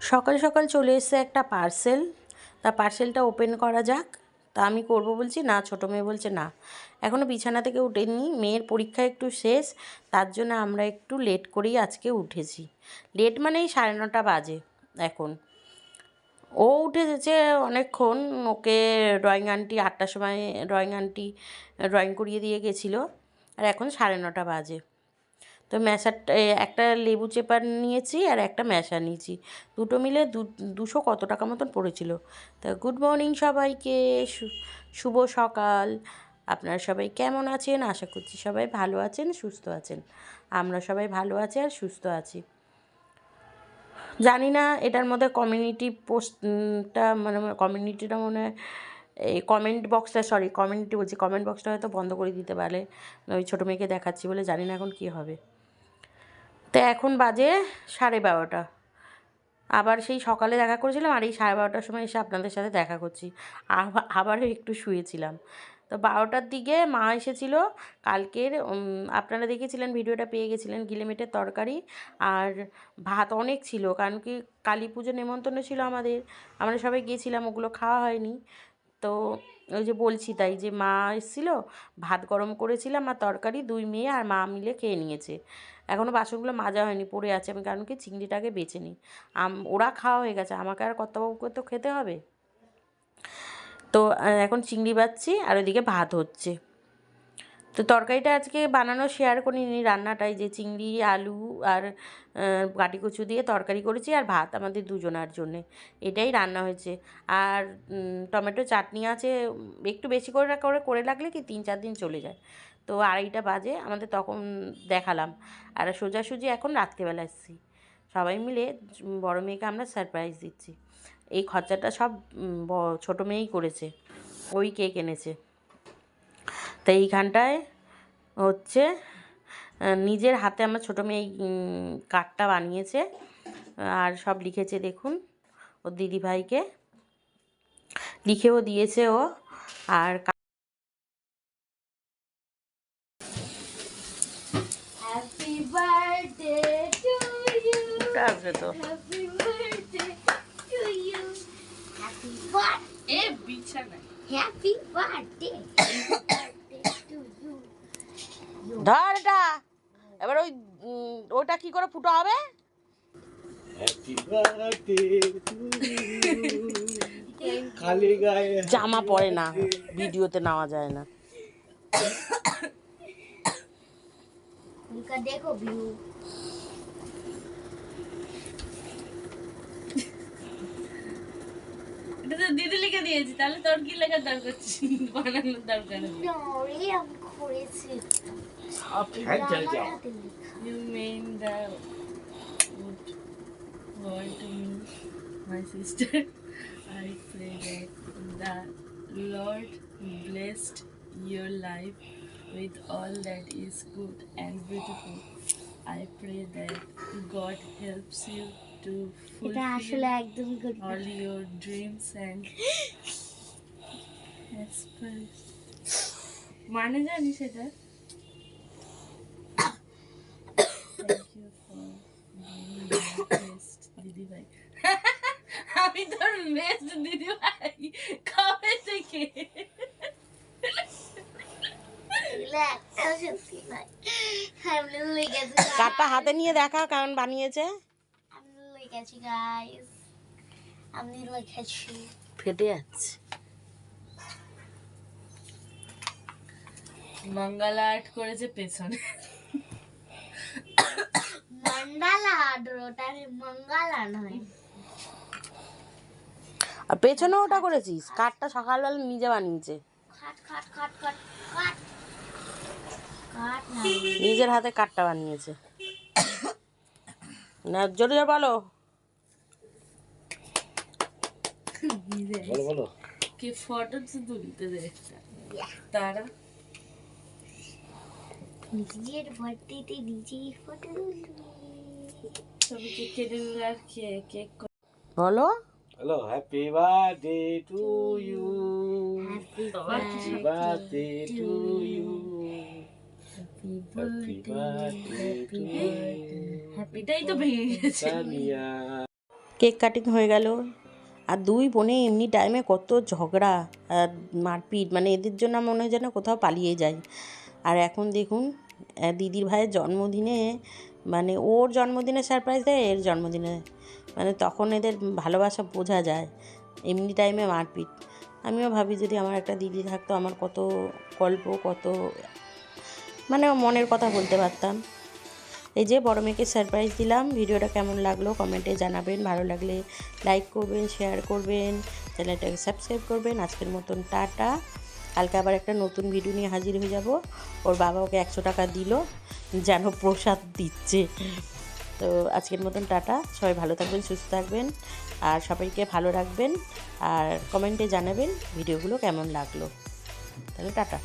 সকাল সকাল চলে এসেছে একটা পার্সেল। তা পার্সেলটা ওপেন করা যাক। তা আমি করব বলছি, না, ছোটো মেয়ে বলছে না। এখনও বিছানা থেকে উঠেনি, মেয়ের পরীক্ষা একটু শেষ, তার জন্য আমরা একটু লেট করেই আজকে উঠেছি। লেট মানেই সাড়ে নটা বাজে এখন। ও উঠেছে অনেকক্ষণ, ওকে ড্রয়িং আন্টি আটটার সময় ড্রয়িং আন্টি ড্রয়িং করিয়ে দিয়ে গেছিল। আর এখন সাড়ে নটা বাজে। তো ম্যাশারটা একটা লেবু চেপার নিয়েছি আর একটা ম্যাশা নিয়েছি। দুটো মিলে দু, দুশো কত টাকা মতন পড়েছিল। তা গুড মর্নিং সবাইকে শুভ সকাল। আপনারা সবাই কেমন আছেন? আশা করছি সবাই ভালো আছেন, সুস্থ আছেন। আমরা সবাই ভালো আছি আর সুস্থ আছি। জানি না এটার মধ্যে কমিউনিটি পোস্টটা মানে কমিউনিটিটা মনে হয় এই কমেন্ট বক্সটা সরি কমিউনিটি বলছি কমেন্ট বক্সটা হয়তো বন্ধ করে দিতে পারে। ওই ছোটো মেয়েকে দেখাচ্ছি বলে জানি না এখন কী হবে। তো এখন বাজে সাড়ে বারোটা। আবার সেই সকালে দেখা করেছিলাম আর এই সাড়ে বারোটার সময় এসে আপনাদের সাথে দেখা করছি। আবার আবারও একটু শুয়েছিলাম। তো বারোটার দিকে মা এসেছিল। কালকের আপনারা দেখেছিলেন ভিডিওটা, পেয়ে গেছিলেন গিলেমেটের তরকারি। আর ভাত অনেক ছিল, কারণ কি কালী পুজো নেমন্তন্ন ছিল আমাদের। আমরা সবাই গিয়েছিলাম, ওগুলো খাওয়া হয়নি। তো ওই যে বলছি তাই যে মা এসেছিল, ভাত গরম করেছিলাম আর তরকারি দুই মেয়ে আর মা মিলে খেয়ে নিয়েছে। এখনও বাসনগুলো মাজা হয়নি, পড়ে আছে আমি কারণ কি চিংড়িটাকে বেছে নিই। আম, ওরা খাওয়া হয়ে গেছে, আমাকে আর কর্তাবাবুকে তো খেতে হবে। তো এখন চিংড়ি বাচ্ছি আর ওইদিকে ভাত হচ্ছে। তো তরকারিটা আজকে বানানো শেয়ার করিনি, রান্নাটাই যে চিংড়ি, আলু আর গাটি কচু দিয়ে তরকারি করেছি আর ভাত আমাদের দুজনার জন্যে। এটাই রান্না হয়েছে। আর টমেটো চাটনি আছে, একটু বেশি করে করে করে রাখলে কি তিন চার দিন চলে যায়। তো আড়াইটা বাজে, আমাদের তখন দেখালাম। আর সোজাসুজি এখন রাত্রেবেলা এসেছি। সবাই মিলে বড় মেয়েকে আমরা সারপ্রাইজ দিচ্ছি। এই খরচাটা সব ছোটো মেয়েই করেছে। ওই কেক এনেছে। তো এইখানটায় হচ্ছে নিজের হাতে আমার ছোটো মেয়ে এই কার্ডটা বানিয়েছে আর সব লিখেছে দেখুন ওর দিদিভাইকে লিখেও দিয়েছে ও আর Happy birthday to you. তো Happy birthday to you. Happy birthday. A Happy birthday. ধর এটা। এবার ওই ওটা কি করে ফুটো হবে? জামা পরে না ভিডিওতে নেওয়া যায় না। এটা তো দিদি লিখে দিয়েছি তাহলে তোর কি লেখার দরকার? বানানোর দরকার নেই নরে আমি করেছি হ্যাঁ চল যাও রানাতে লেখা। You mean the good word to me, my sister. I pray that the Lord blessed your life with all that is good and beautiful. I pray that God helps you to এটা আসলে fulfill একদম good all your dreams and aspirations. মানে জানিস এটা you for being my best দিদিভাই আমি তোর best দিদিভাই কবে থেকে? এগুলো একটাও সত্যি নয় কার্ডটা হাতে নিয়ে দেখা কারণ বানিয়েছে। আমি লিখেছি ফেটে যাচ্ছে। মঙ্গলা আর্ট করেছে পেছনে। মন্ডালা অর্ডার ওটা মঙ্গলা নয় আর পেছনে ওটা করেছিস। কার্ডটা সকালবেলা নিজে বানিয়েছে। নিজের হাতে কার্ডটা বানিয়েছে। না জোরে জোরে বলো। বলো বলো। কে ফটো তো তুলতে দে। তারা নিজের বার্থডেতে নিজেই ফটো সবাইকে কেটে নিলে আর কে কেক বলো hello happy birthday to you happy birthday to you happy birthday. to you. তো ভেঙে গেছে কেক কাটিং হয়ে গেল। আর দুই বোনে এমনি টাইমে কত ঝগড়া আর মারপিট মানে এদের জন্য মনে হয় যেন কোথাও পালিয়ে যায়। আর এখন দেখুন দিদির ভাইয়ের জন্মদিনে মানে ওর জন্মদিনে সারপ্রাইজ দেয়, এর জন্মদিনে মানে তখন এদের ভালোবাসা বোঝা যায়, এমনি টাইমে মারপিট। আমিও ভাবি যদি আমার একটা দিদি থাকতো, আমার কত গল্প, কত মানে মনের কথা বলতে পারতাম। এই যে বড় মেয়েকে সারপ্রাইজ দিলাম, ভিডিওটা কেমন লাগল কমেন্টে জানাবেন, ভালো লাগলে লাইক করবেন শেয়ার করবেন চ্যানেলটাকে সাবস্ক্রাইব করবেন। আজকের মতন টাটা। কালকে আবার একটা নতুন ভিডিও নিয়ে হাজির হয়ে যাব। ওর বাবা ওকে একশো টাকা দিল, যেন প্রসাদ দিচ্ছে। তো আজকের মতন টাটা। সবাই ভালো থাকবেন, সুস্থ থাকবেন, আর সবাইকে ভালো রাখবেন, আর কমেন্টে জানাবেন ভিডিওগুলো কেমন লাগল। তাহলে টাটা।